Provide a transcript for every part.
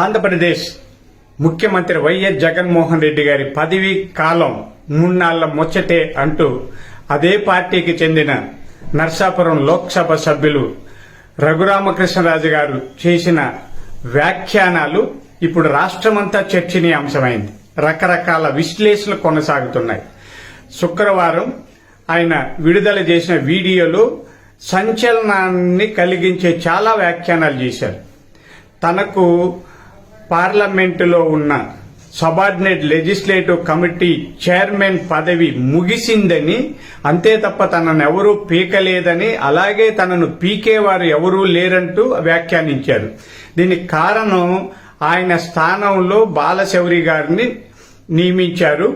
ఆంధ్రప్రదేశ్ ముఖ్యమంత్రి వైఎస్ జగన్మోహన్ రెడ్డి గారి పదవి కాలం మూన్నాళ్ళ ముచ్చటే అంటూ అదే పార్టీకి చెందిన నర్సాపురం లోక్సభ సభ్యులు రఘురామకృష్ణరాజు గారు చేసిన వ్యాఖ్యానాలు ఇప్పుడు రాష్ట్రమంతా చర్చనీయాంశమైంది రకరకాల విశ్లేషణలు కొనసాగుతున్నాయి. శుక్రవారం ఆయన విడుదల చేసిన వీడియోలో సంచలనాన్ని కలిగించే చాలా వ్యాఖ్యానాలు చేశారు. తనకు పార్లమెంటులో ఉన్న సబార్డినేట్ లెజిస్లేటివ్ కమిటీ చైర్మన్ పదవి ముగిసిందని అంతే తప్ప తనను ఎవరూ పీకలేదని అలాగే తనను పీకేవారు ఎవరూ లేరంటూ వ్యాఖ్యానించారు. దీనికి కారణం ఆయన స్థానంలో బాలశౌరి గారిని నియమించారు.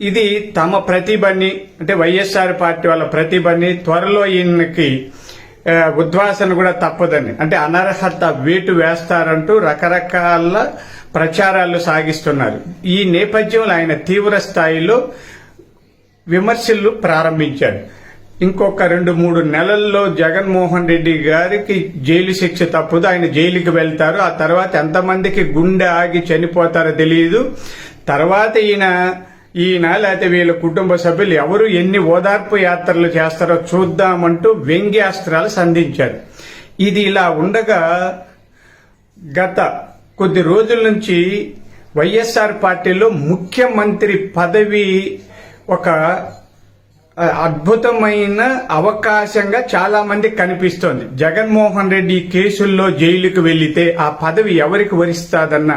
ఇది తమ ప్రతిభని అంటే వైఎస్ఆర్ పార్టీ వాళ్ళ ప్రతిభని త్వరలో ఈయనకి ఉద్వాసన కూడా తప్పదని అంటే అనర్హత వేటు వేస్తారంటూ రకరకాల ప్రచారాలు సాగిస్తున్నారు. ఈ నేపథ్యంలో ఆయన తీవ్ర స్థాయిలో విమర్శలు ప్రారంభించాడు ఇంకొక రెండు మూడు నెలల్లో జగన్మోహన్ రెడ్డి గారికి జైలు శిక్ష తప్పదు. ఆయన జైలుకి వెళ్తారు. ఆ తర్వాత ఎంతమందికి గుండె ఆగి చనిపోతారో తెలియదు తర్వాత ఈయన ఈయన లేకపోతే వీళ్ళ కుటుంబ సభ్యులు ఎవరు ఎన్ని ఓదార్పు యాత్రలు చేస్తారో చూద్దామంటూ వ్యంగ్యాస్త్రాలు సంధించారు. ఇది ఇలా ఉండగా గత కొద్ది రోజుల నుంచి వైఎస్ఆర్ పార్టీలో ముఖ్యమంత్రి పదవి ఒక అద్భుతమైన అవకాశంగా చాలా మంది కనిపిస్తోంది. జగన్మోహన్ రెడ్డి కేసుల్లో జైలుకు వెళ్ళితే ఆ పదవి ఎవరికి వరిస్తాదన్న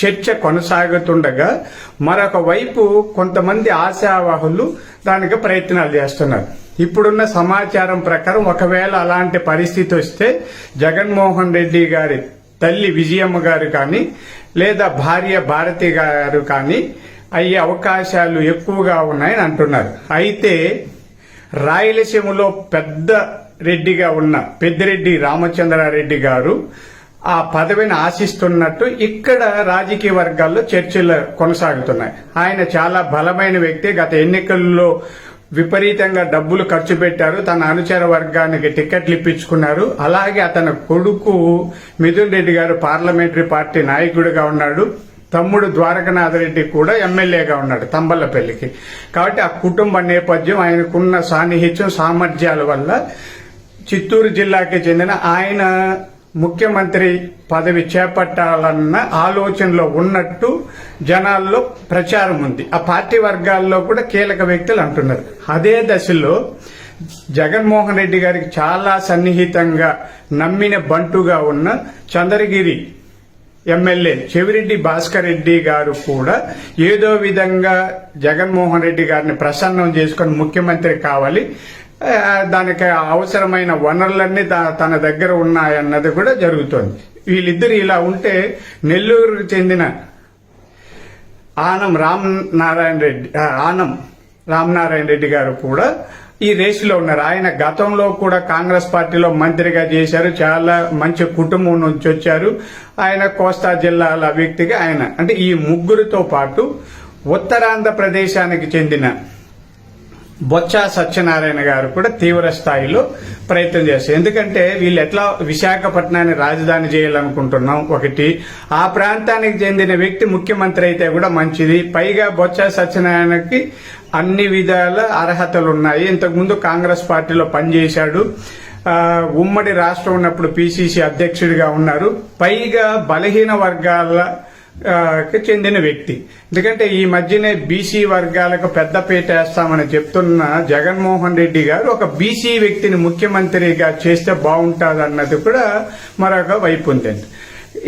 చర్చ కొనసాగుతుండగా మరొక వైపు కొంతమంది ఆశావాహులు దానికి ప్రయత్నాలు చేస్తున్నారు. ఇప్పుడున్న సమాచారం ప్రకారం ఒకవేళ అలాంటి పరిస్థితి వస్తే జగన్మోహన్ రెడ్డి గారి తల్లి విజయమ్మ గారు కానీ లేదా భార్య భారతి గారు కానీ అయ్యే అవకాశాలు ఎక్కువగా ఉన్నాయని అంటున్నారు. అయితే రాయలసీమలో పెద్ద రెడ్డిగా ఉన్న పెద్దిరెడ్డి రామచంద్రారెడ్డి గారు ఆ పదవిని ఆశిస్తున్నట్టు ఇక్కడ రాజకీయ వర్గాల్లో చర్చలు కొనసాగుతున్నాయి. ఆయన చాలా బలమైన వ్యక్తి. గత ఎన్నికల్లో విపరీతంగా డబ్బులు ఖర్చు పెట్టారు. తన అనుచర వర్గానికి టికెట్లు ఇప్పించుకున్నారు. అలాగే అతని కొడుకు మిథున్ రెడ్డి గారు పార్లమెంటరీ పార్టీ నాయకుడిగా ఉన్నాడు. తమ్ముడు ద్వారకనాథ రెడ్డి కూడా ఎమ్మెల్యేగా ఉన్నాడు తంబల్లపల్లికి. కాబట్టి ఆ కుటుంబ నేపథ్యం ఆయనకున్న సాన్నిహిత్యం సామర్థ్యాల వల్ల చిత్తూరు జిల్లాకి చెందిన ఆయన ముఖ్యమంత్రి పదవి చేపట్టాలన్న ఆలోచనలో ఉన్నట్టు జనాల్లో ప్రచారం ఉంది. ఆ పార్టీ వర్గాల్లో కూడా కీలక వ్యక్తులు అంటున్నారు. అదే దశలో జగన్మోహన్ రెడ్డి గారికి చాలా సన్నిహితంగా నమ్మిన బంటుగా ఉన్న చంద్రగిరి ఎమ్మెల్యే చెవిరెడ్డి భాస్కర్ రెడ్డి గారు కూడా ఏదో విధంగా జగన్మోహన్ రెడ్డి గారిని ప్రసన్నం చేసుకొని ముఖ్యమంత్రి కావాలి. దానికి అవసరమైన వనరులన్నీ తన దగ్గర ఉన్నాయన్నది కూడా జరుగుతోంది. వీళ్ళిద్దరు ఇలా ఉంటే నెల్లూరుకు చెందిన ఆనం రామ్ నారాయణ రెడ్డి ఆనం ఆనం రామనారాయణ రెడ్డి గారు కూడా ఈ రేసులో ఉన్నారు. ఆయన గతంలో కూడా కాంగ్రెస్ పార్టీలో మంత్రిగా చేశారు. చాలా మంచి కుటుంబం నుంచి వచ్చారు. ఆయన కోస్తా జిల్లాల వ్యక్తిగా ఆయన. అంటే ఈ ముగ్గురితో పాటు ఉత్తరాంధ్ర ప్రదేశానికి చెందిన బొత్స సత్యనారాయణ గారు కూడా తీవ్ర స్థాయిలో ప్రయత్నం చేస్తారు ఎందుకంటే వీళ్ళు ఎట్లా విశాఖపట్నాన్ని రాజధాని చేయాలనుకుంటున్నాం ఒకటి. ఆ ప్రాంతానికి చెందిన వ్యక్తి ముఖ్యమంత్రి అయితే కూడా మంచిది. పైగా బొత్స సత్యనారాయణకి అన్ని విధాల అర్హతలు ఉన్నాయి. ఇంతకుముందు కాంగ్రెస్ పార్టీలో పనిచేశాడు. ఉమ్మడి రాష్ట్రం ఉన్నప్పుడు పిసిసి అధ్యక్షుడిగా ఉన్నారు. పైగా బలహీన వర్గాల చెందిన వ్యక్తి. ఎందుకంటే ఈ మధ్యనే బీసీ వర్గాలకు పెద్దపీట వేస్తామని చెప్తున్న జగన్మోహన్ రెడ్డి గారు ఒక బీసీ వ్యక్తిని ముఖ్యమంత్రిగా చేస్తే బాగుంటుంది అన్నది కూడా మరొక వైపు ఉందండి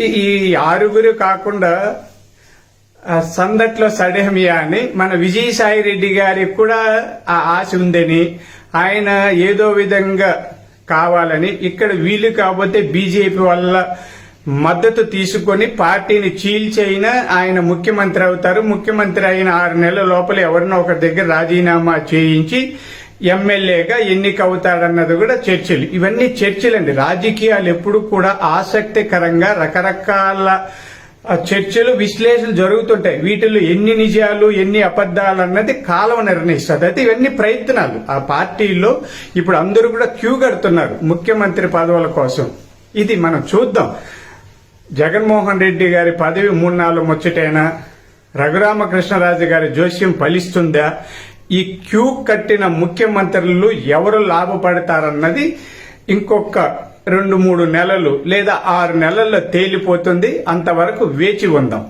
ఈ- ఆరుగురు కాకుండా సందట్లో సడేమియా అని మన విజయసాయి రెడ్డి గారికి కూడా ఆ ఆశ ఉందని ఆయన ఏదో విధంగా కావాలని ఇక్కడ వీలు కాకపోతే బీజేపీ వల్ల మద్దతు తీసుకొని పార్టీని చీల్చైన ఆయన ముఖ్యమంత్రి అవుతారు. ముఖ్యమంత్రి అయిన ఆరు నెలల లోపల ఎవరినో ఒకరి దగ్గర రాజీనామా చేయించి ఎమ్మెల్యేగా ఎన్నికవుతాడన్నది కూడా చర్చలు. ఇవన్నీ చర్చలండి. రాజకీయాలు ఎప్పుడు కూడా ఆసక్తికరంగా రకరకాల చర్చలు విశ్లేషణ జరుగుతుంటాయి. వీటిలో ఎన్ని నిజాలు ఎన్ని అబద్ధాలు అన్నది కాలం నిర్ణయిస్తుంది. అయితే ఇవన్నీ ప్రయత్నాలు. ఆ పార్టీలో ఇప్పుడు అందరూ కూడా క్యూ కడుతున్నారు ముఖ్యమంత్రి పదవుల కోసం. ఇది మనం చూద్దాం. జగన్మోహన్ రెడ్డి గారి పదవి మూడు నాలుగు ముచ్చటైనా రఘురామకృష్ణరాజు గారి జోస్యం ఫలిస్తుందా? ఈ క్యూ కట్టిన ముఖ్యమంత్రులు ఎవరు లాభపడతారన్నది ఇంకొక రెండు మూడు నెలలు లేదా ఆరు నెలల్లో తేలిపోతుంది. అంతవరకు వేచి ఉందాం.